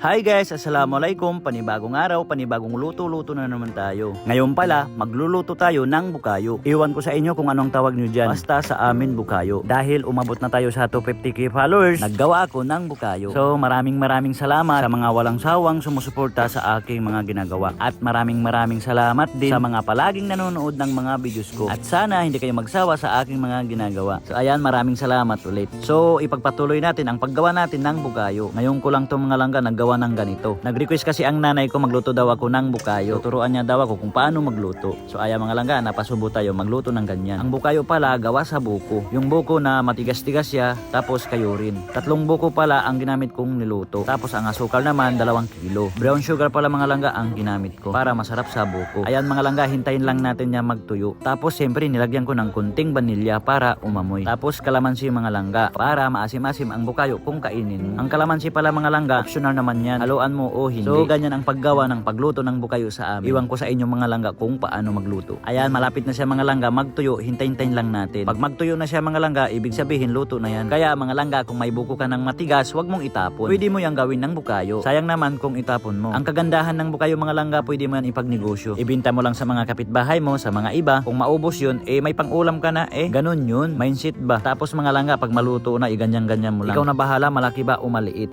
Hi guys, Assalamualaikum. Panibagong araw, panibagong luto-luto na naman tayo. Ngayon pala, magluluto tayo ng bukayo. Iwan ko sa inyo kung anong tawag nyo dyan. Basta sa amin bukayo. Dahil umabot na tayo sa 250k followers, naggawa ako ng bukayo. So maraming maraming salamat sa mga walang sawang sumusuporta sa aking mga ginagawa. At maraming maraming salamat din sa mga palaging nanonood ng mga videos ko. At sana hindi kayo magsawa sa aking mga ginagawa. So ayan, maraming salamat ulit. So ipagpatuloy natin ang paggawa natin ng bukayo. Ngayon ko lang to mga langga naggawa ng ganito. Nag-request kasi ang nanay ko magluto daw ako ng bukayo. Tuturuan niya daw ako kung paano magluto. So ayan mga langga, napasubo tayo magluto ng ganyan. Ang bukayo pala gawa sa buko. Yung buko na matigas-tigas siya, tapos kayo rin. Tatlong buko pala ang ginamit kong niluto. Tapos ang asukal naman, dalawang kilo. Brown sugar pala mga langga ang ginamit ko para masarap sa buko. Ayan mga langga, hintayin lang natin niya magtuyo. Tapos siyempre nilagyan ko ng kunting vanilya para umamoy. Tapos kalamansi mga langga para maasim-asim ang bukayo kung kainin. Ang kalamansi pala mga langga, optional naman yan. Haluan mo o hindi. So ganyan ang paggawa ng pagluto ng bukayo sa amin. Iwan ko sa inyo mga langga kung paano magluto. Ayan, malapit na siya mga langga, magtuyo, hintayin-tayin lang natin. Pag magtuyo na siya mga langga, ibig sabihin luto na yan. Kaya mga langga, kung may buko ka ng matigas, wag mong itapon. Pwede mo yang gawin ng bukayo. Sayang naman kung itapon mo. Ang kagandahan ng bukayo mga langga, pwede mo yan ipagnegosyo. Ibinta mo lang sa mga kapitbahay mo, sa mga iba. Kung maubos yun, eh may pangulam ka na, eh ganun yun. Mindset ba? Tapos mga langga, pag maluto na, iganyan-ganyan mo lang. Ikaw na bahala, malaki ba o maliit.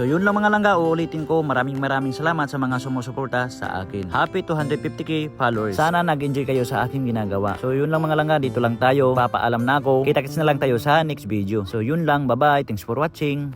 So yun lang mga langga, uulitin ko, maraming maraming salamat sa mga sumusuporta sa akin. Happy 250k followers. Sana nag-enjoy kayo sa aking ginagawa. So yun lang mga langga, dito lang tayo. Papaalam na ako. Kita-kits na lang tayo sa next video. So yun lang, bye-bye. Thanks for watching.